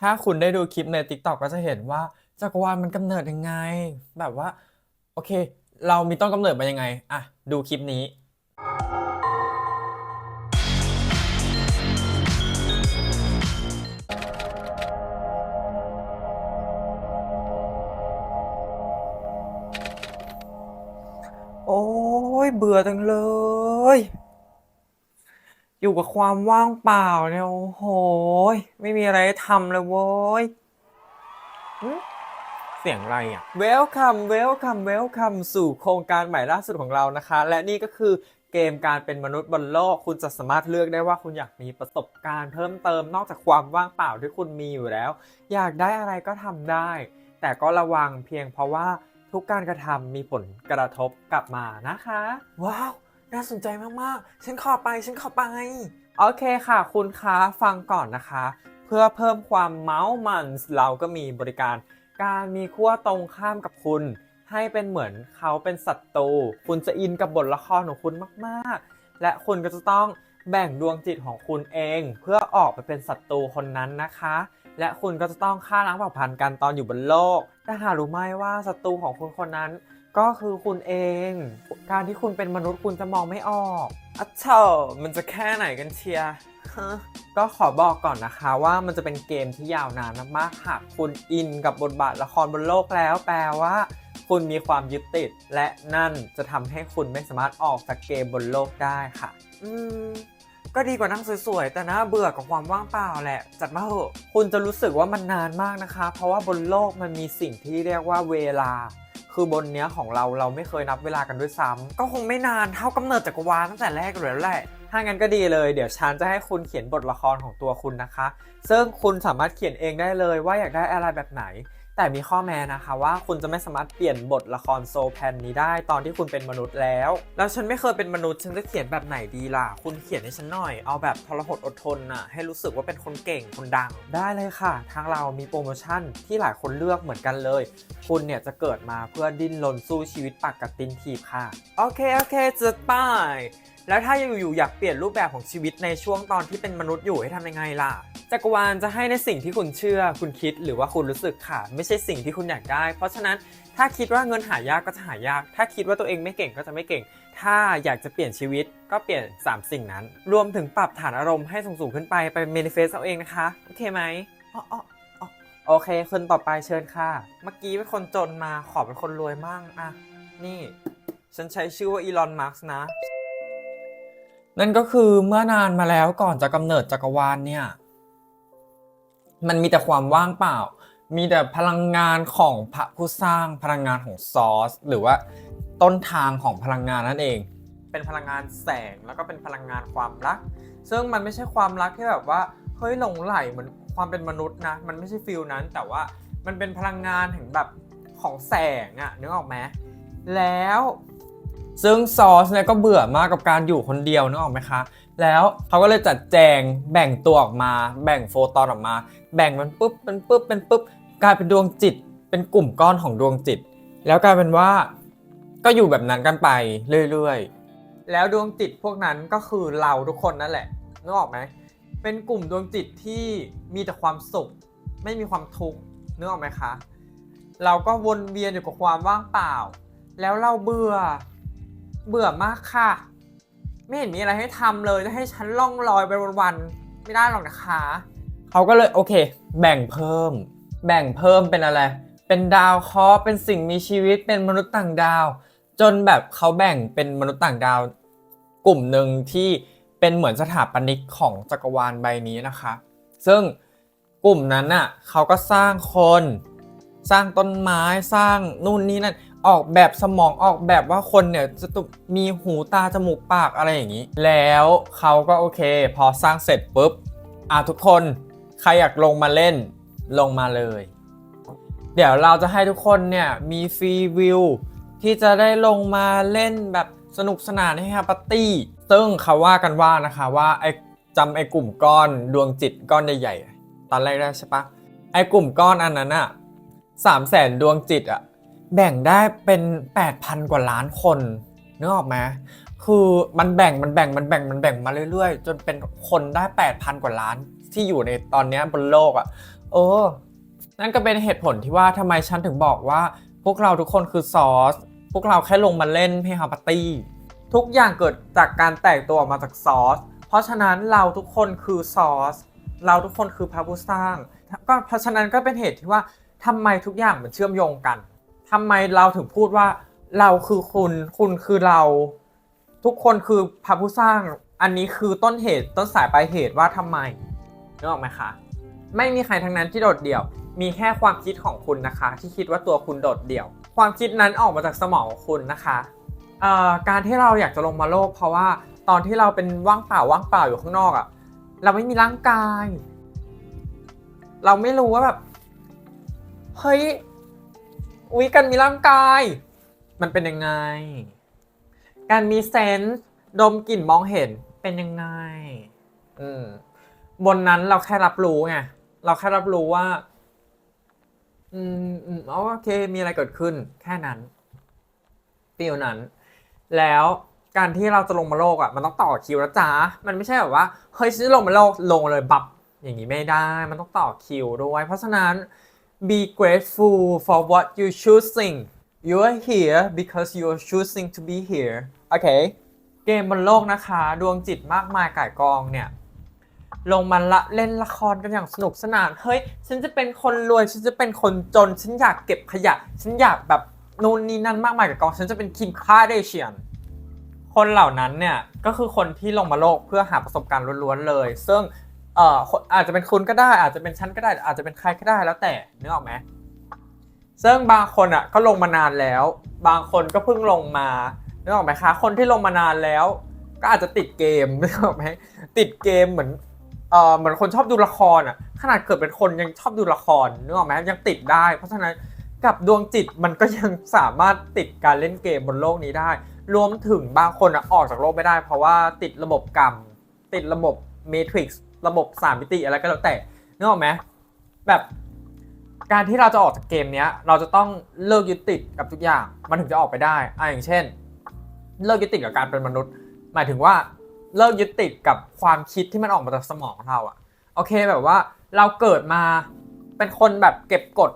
ถ้าคุณได้ดูคลิปใน TikTok ก็จะเห็นว่าจักรวาลมันกำเนิดยังไง แบบว่า โอเค เรามีต้นกำเนิดมายังไง อะ ดูคลิปนี้ โอ้ยเบื่อจังเลย อยู่กับความว่างเปล่าเนี่ยโอ้โหยไม่มีอะไรให้ทำเลยโว้ยหึเสียงอะไรอะ Welcome Welcome Welcome สู่โครงการใหม่ล่าสุดของเรานะคะ และนี่ก็คือเกมการเป็นมนุษย์บนโลก คุณจะสามารถเลือกได้ว่าคุณอยากมีประสบการณ์เพิ่มเติมนอกจากความว่างเปล่าที่คุณมีอยู่แล้ว อยากได้อะไรก็ทำได้ แต่ก็ระวังเพียงเพราะว่าทุกการกระทำมีผลกระทบกลับมานะคะ ว้าว น่าสนใจมากๆ ฉันขอไป ฉันขอไป โอเคค่ะ คุณคะฟังก่อนนะคะ เพื่อเพิ่มความเมาส์มันเราก็มีบริการ การมีขั้วตรงข้ามกับคุณ ให้เป็นเหมือนเขาเป็นศัตรูคุณจะอินกับบทละครของคุณมากๆ และคุณก็จะต้องแบ่งดวงจิตของคุณเอง เพื่อออกไปเป็นศัตรูคนนั้นนะคะ และคุณก็จะต้องฆ่าล้างเผ่าพันธุ์กันตอนอยู่บนโลกแต่หารู้ไหมว่าศัตรูของคุณคนนั้น ก็คือคุณเอง การที่คุณเป็นมนุษย์คุณจะมองไม่ออกอะเธอมันจะแค่ไหนกันเชียร์ฮะก็ขอบอกก่อนนะคะว่ามันจะเป็นเกมที่ยาวนานมากๆหากคุณอินกับบทบาทละครบนโลกแล้ว แปลว่า คุณมีความยึดติด และนั่นจะทำให้คุณไม่สามารถออกจากเกมบนโลกได้ค่ะ อืมก็ดีกว่านั่งสวยๆ แต่น่าเบื่อกับความว่างเปล่าแหละ จัดมาเถอะ คุณจะรู้สึกว่ามันนานมากนะคะ เพราะว่าบนโลกมันมีสิ่งที่เรียกว่าเวลา คือบนเนี้ยของเราเราไม่เคยนับเวลากันด้วยซ้ำก็คงไม่นานเท่ากำเนิดจักรวาลตั้งแต่แรกเลยแหละถ้างั้นก็ดีเลยเดี๋ยวฉันจะให้คุณเขียนบทละครของตัวคุณนะคะ ซึ่งคุณสามารถเขียนเองได้เลยว่าอยากได้อะไรแบบไหน แต่มีข้อแม้นะคะว่าคุณจะไม่สามารถเปลี่ยนบทละครโซแพนนี้ได้ตอนที่คุณเป็นมนุษย์แล้ว แล้วฉันไม่เคยเป็นมนุษย์ ฉันจะเขียนแบบไหนดีล่ะ คุณเขียนให้ฉันหน่อย เอาแบบทรหดอดทนน่ะ ให้รู้สึกว่าเป็นคนเก่ง คนดัง ได้เลยค่ะ ทางเรามีโปรโมชั่นที่หลายคนเลือกเหมือนกันเลย คุณเนี่ยจะเกิดมาเพื่อดิ้นรนสู้ชีวิตปากกัดตินถีบค่ะ โอเค โอเคจะไปแล้วถ้าอยู่ๆอยากเปลี่ยนรูปแบบของชีวิตในช่วงตอนที่เป็นมนุษย์อยู่ให้ทำยังไงล่ะ จักรวาลจะให้ในสิ่งที่คุณเชื่อ คุณคิดหรือว่าคุณรู้สึกค่ะ ไม่ใช่สิ่งที่คุณอยากได้ เพราะฉะนั้นถ้าคิดว่าเงินหายากก็จะหายาก ถ้าคิดว่าตัวเองไม่เก่งก็จะไม่เก่ง ถ้าอยากจะเปลี่ยนชีวิตก็เปลี่ยน 3 สิ่งนั้น รวมถึงปรับฐานอารมณ์ให้สูงๆขึ้นไปไป manifest เอาเองนะคะโอเคไหมอ๋ออ๋ออ๋อโอเค คนต่อไปเชิญค่ะ เมื่อกี้เป็นคนจนมาขอเป็นคนรวยมั่งอะนี่ ฉันใช้ชื่อว่าอีลอนมาร์กนะ นั่นก็คือเมื่อนานมาแล้วก่อนจะกำเนิดจักรวาลเนี่ย มันมีแต่ความว่างเปล่า มีแต่พลังงานของพระผู้สร้างพลังงานของซอส หรือว่าต้นทางของพลังงานนั่นเอง เป็นพลังงานแสงแล้วก็เป็นพลังงานความรัก ซึ่งมันไม่ใช่ความรักที่แบบว่าเฮ้ยหลงไหลเหมือนความเป็นมนุษย์นะ มันไม่ใช่ฟิลนั้น แต่ว่ามันเป็นพลังงานถึงแบบของแสงอะนึกออกไหมแล้ว ซึ่งซอสเนี่ยก็เบื่อมากกับการอยู่คนเดียวนึกออกไหมคะ แล้วเขาก็เลยจัดแจงแบ่งตัวออกมา แบ่งโฟตอนออกมา แบ่งมันปุ๊บเป็นปุ๊บเป็นปุ๊บกลายเป็นดวงจิต เป็นกลุ่มก้อนของดวงจิต แล้วกลายเป็นว่า ก็อยู่แบบนั้นกันไปเรื่อยๆ แล้วดวงจิตพวกนั้นก็คือเราทุกคนนั่นแหละนึกออกไหมเป็นกลุ่มดวงจิตที่มีแต่ความสุข ไม่มีความทุกข์นึกออกไหมคะ เราก็วนเวียนอยู่กับความว่างเปล่า แล้วเราเบื่อ เบื่อมากค่ะ ไม่เห็นมีอะไรให้ทำเลยจะให้ฉันล่องลอยไปวันๆไม่ได้หรอกนะคะเขาก็เลยโอเค แบ่งเพิ่ม แบ่งเพิ่มเป็นอะไร เป็นดาวเคราะห์เป็นสิ่งมีชีวิตเป็นมนุษย์ต่างดาว จนแบบเขาแบ่งเป็นมนุษย์ต่างดาว กลุ่มหนึ่งที่เป็นเหมือนสถาปนิกของจักรวาลใบนี้นะคะ ซึ่งกลุ่มนั้นน่ะเขาก็สร้างคน สร้างต้นไม้สร้างนู่นนี่นั่น ออกแบบสมองออกแบบว่าคนเนี่ยจะต้องมีหูตาจมูกปากอะไรอย่างนี้ แล้วเขาก็โอเค พอสร้างเสร็จปุ๊บอะทุกคนใครอยากลงมาเล่นลงมาเลย เดี๋ยวเราจะให้ทุกคนเนี่ยมีฟรีวิวที่จะได้ลงมาเล่นแบบสนุกสนานให้ฮาปาร์ตี้ซึ่งเขาว่ากันว่านะคะว่าไอ้จำไอ้กลุ่มก้อนดวงจิตก้อนใหญ่ๆตอนแรกได้ใช่ปะไอ้กลุ่มก้อนอันนั้นอะสามแสนดวงจิตอะ แบ่งได้เป็น 8,000 กว่าล้านคนนึกออกไหมคือมันแบ่งมันแบ่งมันแบ่งมันแบ่งมาเรื่อยๆ จนเป็นคนได้ 8,000 กว่าล้านที่อยู่ในตอนนี้บนโลกอะ่ะเออนั่นก็เป็นเหตุผลที่ว่าทำไมฉันถึงบอกว่า พวกเราทุกคนคือซอส พวกเราแค่ลงมาเล่นเพฮาปาร์ตี้ทุกอย่างเกิดจากการแตกตัวออกมาจากซอส เพราะฉะนั้นเราทุกคนคือซอส เราทุกคนคือพระผู้สร้างก็เพราะฉะนั้นก็เป็นเหตุที่ว่าทำไมทุกอย่างมันเชื่อมโยงกัน ทำไมเราถึงพูดว่าเราคือคุณ คุณคือเรา ทุกคนคือพระผู้สร้าง อันนี้คือต้นเหตุต้นสายปลายเหตุว่าทำไมนึกออกไหมคะ ไม่มีใครทั้งนั้นที่โดดเดี่ยว มีแค่ความคิดของคุณนะคะ ที่คิดว่าตัวคุณโดดเดี่ยว ความคิดนั้นออกมาจากสมองคุณนะคะการที่เราอยากจะลงมาโลก เพราะว่าตอนที่เราเป็นว่างเปล่าว่างเปล่าอยู่ข้างนอกอะ่ะ เราไม่มีร่างกาย เราไม่รู้ว่าแบบเฮ้ย วิกันมีร่างกาย มันเป็นยังไง การมีเซนส์ดมกลิ่นมองเห็นเป็นยังไง อืมบนนั้นเราแค่รับรู้ไงเราแค่รับรู้ว่า อืมอืมอ๋อโอเค มีอะไรเกิดขึ้น แค่นั้นฟีลนั้น แล้วการที่เราจะลงมาโลกอะมันต้องต่อคิวนะจ๊ะมันไม่ใช่แบบว่าเฮ้ยฉันจะลงมาโลกลงเลยบับอย่างนี้ไม่ได้ มันต้องต่อคิวด้วย เพราะฉะนั้น be grateful for what you choosing you are here because you are choosing to be here โอเค เกมบนโลกนะคะ ดวงจิตมากมายก่ายกองเนี่ย ลงมาละเล่นละครกันอย่างสนุกสนาน เฮ้ย ฉันจะเป็นคนรวย ฉันจะเป็นคนจน ฉันอยากเก็บขยะ ฉันอยากแบบนู่นนี่นั่นมากมายกับกอง ฉันจะเป็นคิมคาเดเชียน คนเหล่านั้นเนี่ย ก็คือคนที่ลงมาโลกเพื่อหาประสบการณ์ล้วนๆเลย ซึ่ง เอ่อคนอาจจะเป็นคุณก็ได้ อาจจะเป็นฉันก็ได้ อาจจะเป็นใครก็ได้แล้วแต่นึกออกไหมซึ่งบางคนอะก็ลงมานานแล้ว บางคนก็เพิ่งลงมานึกออกไหมคะคนที่ลงมานานแล้ว ก็อาจจะติดเกมนึกออกไหมติดเกมเหมือนเอ่อเหมือนคนชอบดูละครอะขนาดเกิดเป็นคนยังชอบดูละครนึกออกไหมยังติดได้ เพราะฉะนั้นกับดวงจิตมันก็ยังสามารถติดการเล่นเกมบนโลกนี้ได้ รวมถึงบางคนอะออกจากโลกไม่ได้ เพราะว่าติดระบบกรรม ติดระบบเมทริกซ์ ระบบสามมิติอะไรก็แล้วแต่นึกออกไหมแบบการที่เราจะออกจากเกมเนี้ย เราจะต้องเลิกยึดติดกับทุกอย่าง มันถึงจะออกไปได้อะอย่างเช่น เลิกยึดติดกับการเป็นมนุษย์ หมายถึงว่าเลิกยึดติดกับความคิดที่มันออกมาจากสมองเราอะโอเคแบบว่าเราเกิดมาเป็นคนแบบเก็บกด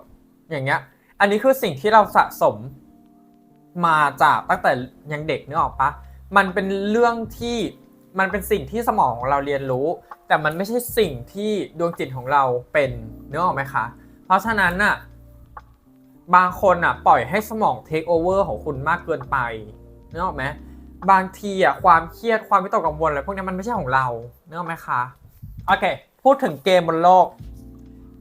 อย่างเงี้ย อันนี้คือสิ่งที่เราสะสมมาจากตั้งแต่ยังเด็กนึกออกปะมันเป็นเรื่องที่มันเป็นสิ่งที่สมองของเราเรียนรู้ แต่มันไม่ใช่สิ่งที่ดวงจิตของเราเป็นเนึกอออกไหมคะ เพราะฉะนั้นน่ะบางคนอะปล่อยให้สมองเทคโอเวอร์ของคุณมากเกินไปเนึกอออกไหมบางทีอะความเครียดความวิตกกังวลอะไรพวกนี้มันไม่ใช่ของเราเนึกอออกไหมคะโอเค พูดถึงเกมบนโลก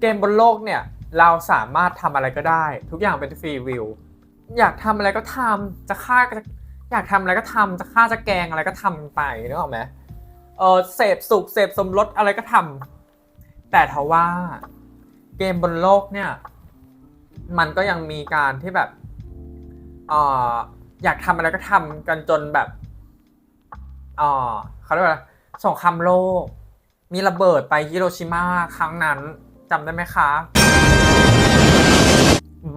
เกมบนโลกเนี่ยเราสามารถทำอะไรก็ได้ ทุกอย่างเป็นฟรีวิวอยากทำอะไรก็ทำจะฆ่าก็อยากทำอะไรก็ทำจะฆ่าจะแกงอะไรก็ทำไปนึกออกไหม เออเสพสุขเสพสมรสอะไรก็ทำแต่ทว่าเกมบนโลกเนี่ย มันก็ยังมีการที่แบบเอออยากทำอะไรก็ทำกันจนแบบเออเขาเรียกว่าสงครามโลก มีระเบิดไปฮิโรชิมาครั้งนั้นจำได้ไหมคะ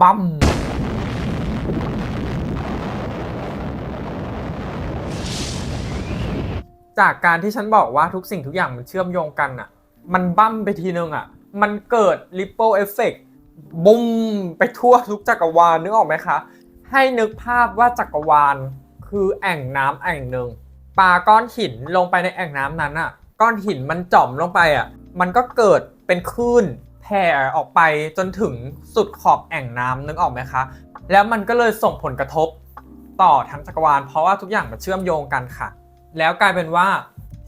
บัม จากการที่ฉันบอกว่าทุกสิ่งทุกอย่างมันเชื่อมโยงกันอะมันบั้มไปทีนึงอะมันเกิด ripple effect บุ้มไปทั่วทุกจักรวาลนึกออกไหมคะ ให้นึกภาพว่าจักรวาลคือแอ่งน้ำแอ่งหนึ่งปาก้อนหินลงไปในแอ่งน้ำนั้นอะก้อนหินมันจ่อมลงไปอะมันก็เกิดเป็นคลื่นแผ่ออกไปจนถึงสุดขอบแอ่งน้ำนึกออกไหมคะ แล้วมันก็เลยส่งผลกระทบต่อทั้งจักรวาล เพราะว่าทุกอย่างมันเชื่อมโยงกันค่ะ แล้วกลายเป็นว่า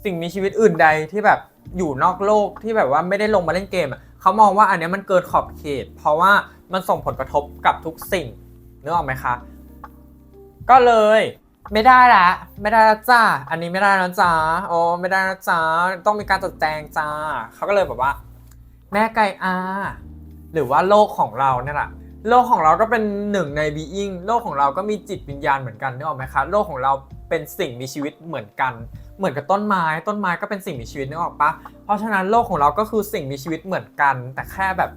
สิ่งมีชีวิตอื่นใดที่แบบอยู่นอกโลกที่แบบว่าไม่ได้ลงมาเล่นเกมอะเขามองว่าอันเนี้ยมันเกินขอบเขต เพราะว่ามันส่งผลกระทบกับทุกสิ่งนึกออกไหมคะ ก็เลย ไม่ได้ละไม่ได้ละจ้าอันนี้ไม่ได้นะจ้าโอ้ไม่ได้นะจ้าต้องมีการจัดแจงจ้าเขาก็เลยแบบว่า แม่ไก่อาหรือว่าโลกของเราเนี่ยแหละ โลกของเราก็เป็นหนึ่งในบีอิงโลกของเราก็มีจิตวิญญาณเหมือนกันนึกออกไหมคะโลกของเราเป็นสิ่งมีชีวิตเหมือนกัน เหมือนกับต้นไม้ ต้นไม้ก็เป็นสิ่งมีชีวิตนึกออกปะเพราะฉะนั้นโลกของเราก็คือสิ่งมีชีวิตเหมือนกัน แต่แค่แบบ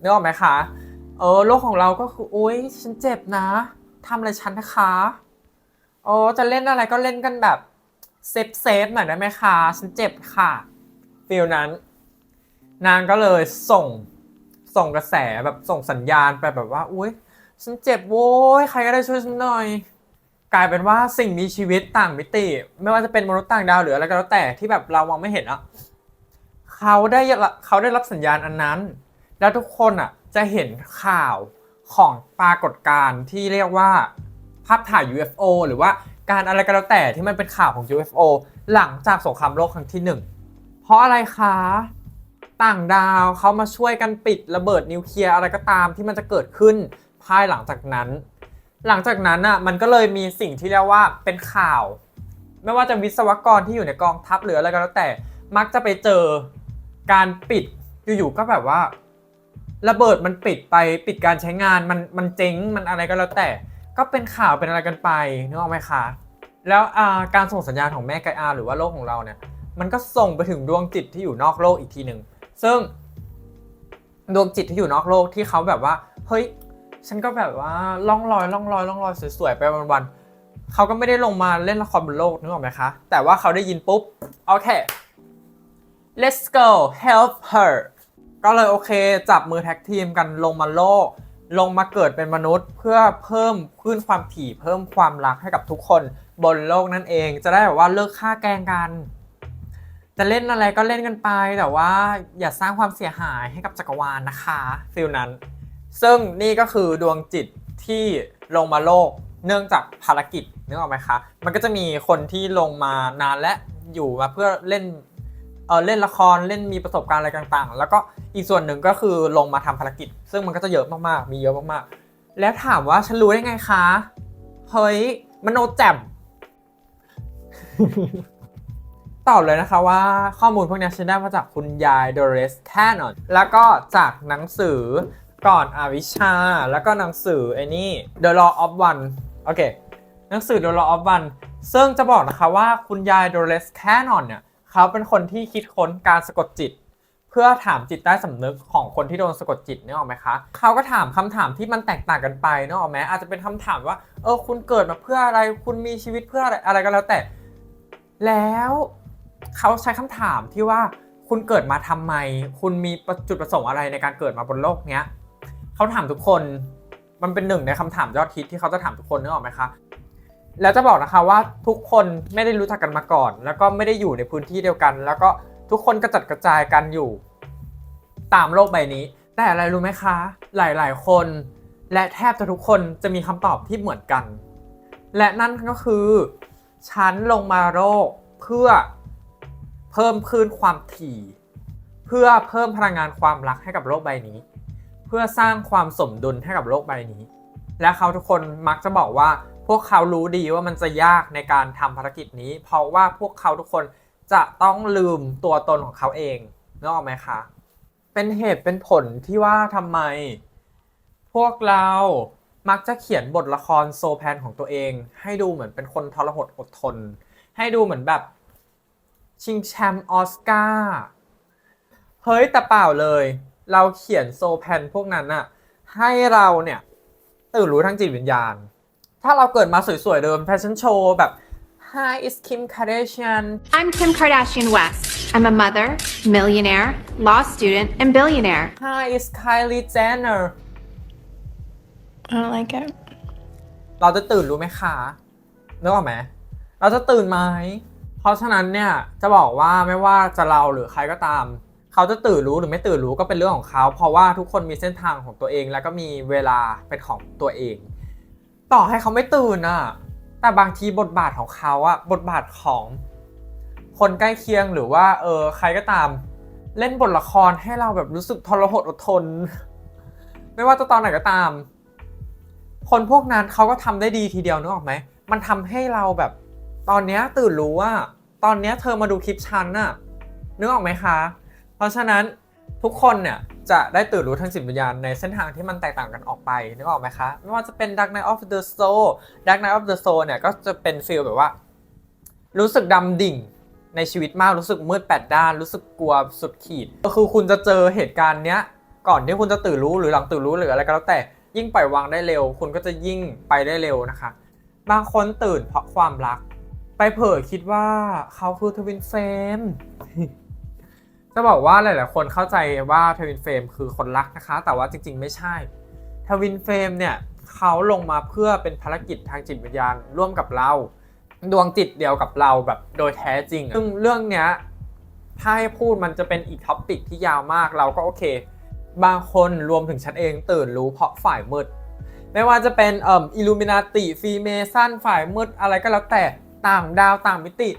นึกออกไหมคะเออโลกของเราก็คือโอ๊ยฉันเจ็บนะทำอะไรฉันนะคะโอ้จะเล่นอะไรก็เล่นกันแบบเซฟเซฟหน่อยได้ไหมคะฉันเจ็บค่ะฟีลนั้น นางก็เลยส่ง ส่งกระแสแบบส่งสัญญาณไปแบบว่าอุ้ยฉันเจ็บโว้ยใครก็ได้ช่วยฉันหน่อย กลายเป็นว่าสิ่งมีชีวิตต่างมิติ ไม่ว่าจะเป็นมนุษย์ต่างดาวหรืออะไรก็แล้วแต่ที่แบบเรามองไม่เห็นอะเขาได้เขาได้รับสัญญาณอันนั้น แล้วทุกคนอะจะเห็นข่าวของปรากฏการณ์ที่เรียกว่าภาพถ่าย UFO หรือว่าการอะไรก็แล้วแต่ที่มันเป็นข่าวของ UFO หลังจากสงครามโลกครั้งที่หนึ่งเพราะอะไรคะ ต่างดาวเขามาช่วยกันปิดระเบิดนิวเคลียร์อะไรก็ตามที่มันจะเกิดขึ้นภายหลังจากนั้น หลังจากนั้นอะมันก็เลยมีสิ่งที่เรียกว่าเป็นข่าว ไม่ว่าจะวิศวกรที่อยู่ในกองทัพหรืออะไรก็แล้วแต่มักจะไปเจอการปิดอยู่ๆก็แบบว่า ระเบิดมันปิดไปปิดการใช้งานมันมันเจ๊งมันอะไรก็แล้วแต่ ก็เป็นข่าวเป็นอะไรกันไปนึกออกไหมคะแล้วาการส่งสัญญาณของแม่ไกอาหรือว่าโลกของเราเนี่ยมันก็ส่งไปถึงดวงจิตที่อยู่นอกโลกอีกทีหนึ่ง ซึ่งดวงจิตที่อยู่นอกโลกที่เขาแบบว่า เฮ้ย ฉันก็แบบว่าล่องลอยล่องลอยล่องลอยสวยๆไปวันๆเขาก็ไม่ได้ลงมาเล่นละครบนโลกนึกออกไหมคะ แต่ว่าเขาได้ยินปุ๊บ โอเค let's go help her ก็เลยโอเค จับมือแท็กทีมกันลงมาโลก ลงมาเกิดเป็นมนุษย์ เพื่อเพิ่มขึ้นความถี่เพิ่มความรักให้กับทุกคนบนโลกนั่นเอง จะได้แบบว่าเลิกฆ่าแกงกัน จะเล่นอะไรก็เล่นกันไป แต่ว่าอย่าสร้างความเสียหายให้กับจักรวาลนะคะฟิลนั้น ซึ่งนี่ก็คือดวงจิตที่ลงมาโลกเนื่องจากภารกิจนึกออกไหมคะ มันก็จะมีคนที่ลงมานานและอยู่มาเพื่อเล่นเออเล่นละครเล่นมีประสบการณ์อะไรต่างๆ แล้วก็อีกส่วนหนึ่งก็คือลงมาทำภารกิจ ซึ่งมันก็จะเยอะมากๆ มีเยอะมากๆ แล้วถามว่าฉันรู้ได้ไงคะ เฮ้ยมโนแจ่ม ตอบเลยนะคะว่าข้อมูลพวกนี้ฉันได้มาจากคุณยายโดเรสแคนอนแล้วก็จากหนังสือก่อนอวิชชา แล้วก็หนังสือไอ้นี่ The Law of One โอเค หนังสือ The Law of One ซึ่งจะบอกนะคะว่าคุณยายโดเรสแคนอนเนี่ยเขาเป็นคนที่คิดค้นการสะกดจิต เพื่อถามจิตใต้สำนึกของคนที่โดนสะกดจิตเนึกออกไหมคะเขาก็ถามคำถามที่มันแตกต่างกันไปเนึกออกไหมอาจจะเป็นคำถามว่าเออคุณเกิดมาเพื่ออะไรคุณมีชีวิตเพื่ออะไรอะไรก็แล้วแต่ แล้ว เขาใช้คำถามที่ว่าคุณเกิดมาทำไม คุณมีจุดประสงค์อะไรในการเกิดมาบนโลกเนี้ยเขาถามทุกคนมันเป็นหนึ่งในคำถามยอดฮิตที่เขาจะถามทุกคนนึกออกไหมคะแล้วจะบอกนะคะว่าทุกคนไม่ได้รู้จักกันมาก่อน แล้วก็ไม่ได้อยู่ในพื้นที่เดียวกัน แล้วก็ทุกคนกระจัดกระจายกันอยู่ ตามโลกใบนี้ แต่อะไรรู้ไหมคะ หลายๆ คน และแทบจะทุกคนจะมีคำตอบที่เหมือนกัน และนั่นก็คือ ฉันลงมาโลกเพื่อ เพิ่มคลื่นความถี่ เพื่อเพิ่มพลังงานความรักให้กับโลกใบนี้ เพื่อสร้างความสมดุลให้กับโลกใบนี้ และเขาทุกคนมักจะบอกว่า พวกเขารู้ดีว่ามันจะยากในการทำภารกิจนี้ เพราะว่าพวกเขาทุกคนจะต้องลืมตัวตนของเขาเองนึกออกไหมคะเป็นเหตุเป็นผลที่ว่าทำไม พวกเรามักจะเขียนบทละครโซแพนของตัวเอง ให้ดูเหมือนเป็นคนทรหดอดทน ให้ดูเหมือนแบบ ชิงแชมป์ออสการ์เฮ้ยแต่เปล่าเลย เราเขียนโซแพนพวกนั้นอะให้เราเนี่ยตื่นรู้ทั้งจิตวิญญาณ ถ้าเราเกิดมาสวยๆเดิมแฟชั่นโชว์แบบ Hi it's Kim Kardashian I'm Kim Kardashian West. I'm a mother, millionaire, law student, and billionaire. Hi it's Kylie Jenner I don't like it. เราจะตื่นรู้ไหมคะนึกออกไหม เราจะตื่นไหม เพราะฉะนั้นเนี่ยจะบอกว่าไม่ว่าจะเราหรือใครก็ตาม เขาจะตื่นรู้หรือไม่ตื่นรู้ก็เป็นเรื่องของเขา เพราะว่าทุกคนมีเส้นทางของตัวเอง แล้วก็มีเวลาเป็นของตัวเอง ต่อให้เขาไม่ตื่นอะแต่บางทีบทบาทของเขาอะบทบาทของคนใกล้เคียงหรือว่าเออใครก็ตาม เล่นบทละครให้เราแบบรู้สึกทรหดอดทน ไม่ว่าจะตอนไหนก็ตาม คนพวกนั้นเขาก็ทำได้ดีทีเดียวนึกออกไหมมันทำให้เราแบบ ตอนนี้ตื่นรู้ว่า ตอนนี้เธอมาดูคลิปฉันน่ะนึกออกไหมคะ เพราะฉะนั้นทุกคนเนี่ยจะได้ตื่นรู้ทางจิตวิญญาณในเส้นทางที่มันแตกต่างกันออกไปนึกออกไหมคะ ไม่ว่าจะเป็น Dark Knight of the Soul Dark Knight of the Soul เนี่ยก็จะเป็นฟีลแบบว่า รู้สึกดำดิ่งในชีวิตมากรู้สึกมืดแปดด้าน รู้สึกกลัวสุดขีด ก็คือคุณจะเจอเหตุการณ์เนี้ยก่อนที่คุณจะตื่นรู้หรือหลังตื่นรู้หรืออะไรก็แล้วแต่ยิ่งปล่อยวางได้เร็ว คุณก็จะยิ่งไปได้เร็วนะคะ บางคนตื่นเพราะความรัก ไปเผลอคิดว่าเขาคือทวินเฟรมจะบอกว่าหลาย ๆ คนเข้าใจว่าทวินเฟรมคือคนรักนะคะ แต่ว่าจริง ๆ ไม่ใช่ทวินเฟรมเนี่ยเขาลงมาเพื่อเป็นภารกิจทางจิตวิญญาณร่วมกับเรา ดวงจิตเดียวกับเราแบบโดยแท้จริง ซึ่งเรื่องเนี้ยถ้าให้พูดมันจะเป็นอีกท็อปิกที่ยาวมากเราก็โอเค บางคนรวมถึงฉันเองตื่นรู้เพราะฝ่ายมืด ไม่ว่าจะเป็นเอ่ออิลูมินาติฟีเมซันฝ่ายมืดอะไรก็แล้วแต่ ต่างดาวต่างมิติ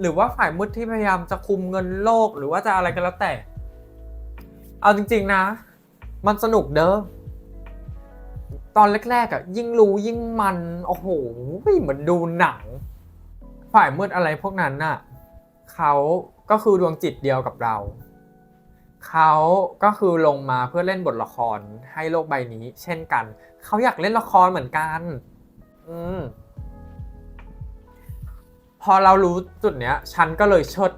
หรือว่าฝ่ายมืดที่พยายามจะคุมเงินโลกหรือว่าจะอะไรก็แล้วแต่ เอาจริง ๆนะ มันสนุกเด้อตอนแรกๆอะยิ่งรู้ยิ่งมันโอ้โหเหมือนดูหนัง ฝ่ายมืดอะไรพวกนั้นน่ะเขาก็คือดวงจิตเดียวกับเรา เขาก็คือลงมาเพื่อเล่นบทละครให้โลกใบนี้ เช่นกัน เขาอยากเล่นละครเหมือนกัน อืม พอเรารู้จุดเนี้ยฉันก็เลยเชิด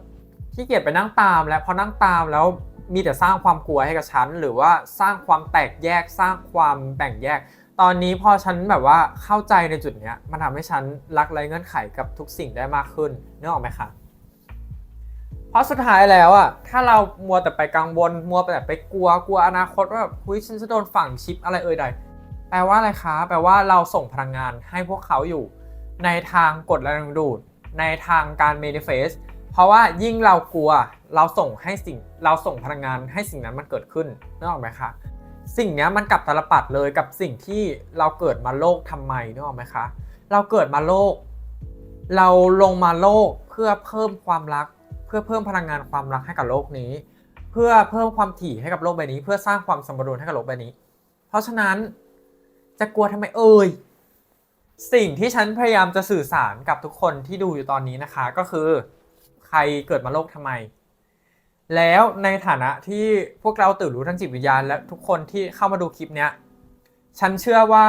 ขี้เกียจไปนั่งตาม แล้วพอนั่งตามแล้วมีแต่สร้างความกลัวให้กับฉัน หรือว่าสร้างความแตกแยกสร้างความแบ่งแยก ตอนนี้พอฉันแบบว่าเข้าใจในจุดเนี้ยมันทำให้ฉันรักไรเงื่อนไขกับทุกสิ่งได้มากขึ้นนึกออกไหมคะเพราะสุดท้ายแล้วอะถ้าเรามัวแต่ไปกังวลมัวแต่ไปกลัวกลัวอนาคตว่าแบบหุ้ยฉันจะโดนฝังชิปอะไรเอ่ยใดแปลว่าอะไรคะ แปลว่าเราส่งพลังงานให้พวกเขาอยู่ ในทางกดแรงดึงดูด ในทางการ manifest เพราะว่ายิ่งเรากลัวเราส่งให้สิ่งเราส่งพลังงานให้สิ่งนั้นมันเกิดขึ้นนึกออกไหมคะสิ่งนี้มันกลับตลปัดเลยกับสิ่งที่เราเกิดมาโลกทำไมนึกออกไหมคะเราเกิดมาโลก เราลงมาโลกเพื่อเพิ่มความรัก เพื่อเพิ่มพลังงานความรักให้กับโลกนี้ เพื่อเพิ่มความถี่ให้กับโลกใบนี้ เพื่อสร้างความสมดุลให้กับโลกใบนี้ เพราะฉะนั้นจะกลัวทำไมเอ่ย สิ่งที่ฉันพยายามจะสื่อสารกับทุกคนที่ดูอยู่ตอนนี้นะคะ ก็คือ ใครเกิดมาโลกทำไม แล้วในฐานะที่พวกเราตื่นรู้ทางจิตวิญญาณ และทุกคนที่เข้ามาดูคลิปเนี้ยฉันเชื่อว่า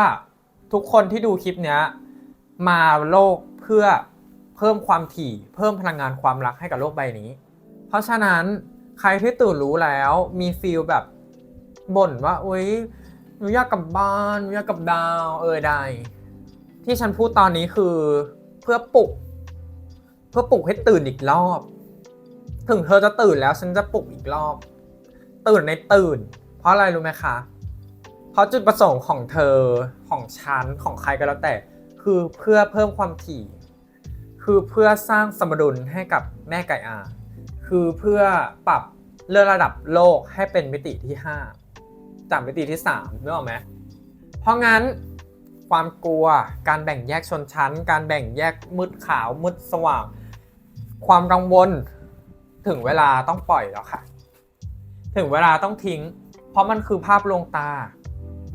ทุกคนที่ดูคลิปเนี้ยมาโลกเพื่อเพิ่มความถี่ เพิ่มพลังงานความรักให้กับโลกใบนี้ เพราะฉะนั้นใครที่ตื่นรู้แล้วมีฟีลแบบบ่นว่าอุ้ยหนูอยากกลับบ้านหนูอยากกลับดาวเออได้ ที่ฉันพูดตอนนี้คือเพื่อปลุก เพื่อปลุกให้ตื่นอีกรอบ ถึงเธอจะตื่นแล้วฉันจะปลุกอีกรอบ ตื่นในตื่น เพราะอะไรรู้ไหมคะ เพราะจุดประสงค์ของเธอของฉันของใครก็แล้วแต่ คือเพื่อเพิ่มความถี่ คือเพื่อสร้างสมดุลให้กับแม่ไก่อา คือเพื่อปรับเลื่อนระดับโลกให้เป็นมิติที่ 5 จากมิติที่3นึกออกไหมเพราะงั้น ความกลัว การแบ่งแยกชนชั้น การแบ่งแยกมืดขาวมืดสว่าง ความกังวล ถึงเวลาต้องปล่อยแล้วค่ะ ถึงเวลาต้องทิ้ง เพราะมันคือภาพลวงตา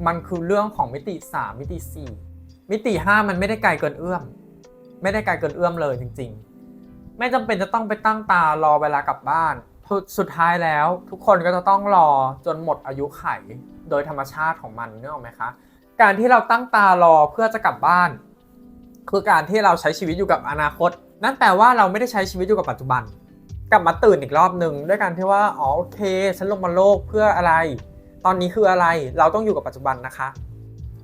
มันคือเรื่องของมิติ 3 มิติ 4 มิติ 5 มันไม่ได้ไกลเกินเอื้อม ไม่ได้ไกลเกินเอื้อมเลยจริง ๆ ไม่จำเป็นจะต้องไปตั้งตารอเวลากลับบ้านสุดสุดท้ายแล้วทุกคนก็จะต้องรอจนหมดอายุไขโดยธรรมชาติของมันนึกออกไหมคะ การที่เราตั้งตารอเพื่อจะกลับบ้าน คือการที่เราใช้ชีวิตอยู่กับอนาคต นั่นแปลว่าเราไม่ได้ใช้ชีวิตอยู่กับปัจจุบัน กลับมาตื่นอีกรอบหนึ่งด้วยการที่ว่าอ๋อโอเค ฉันลงมาโลกเพื่ออะไร ตอนนี้คืออะไรเราต้องอยู่กับปัจจุบันนะคะ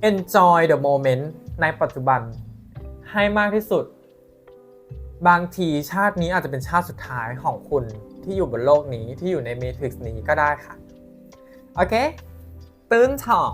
enjoy the moment ในปัจจุบันให้มากที่สุด บางทีชาตินี้อาจจะเป็นชาติสุดท้ายของคุณที่อยู่บนโลกนี้ที่อยู่ใน Matrix นี้ก็ได้ค่ะ โอเค ตื่นทอง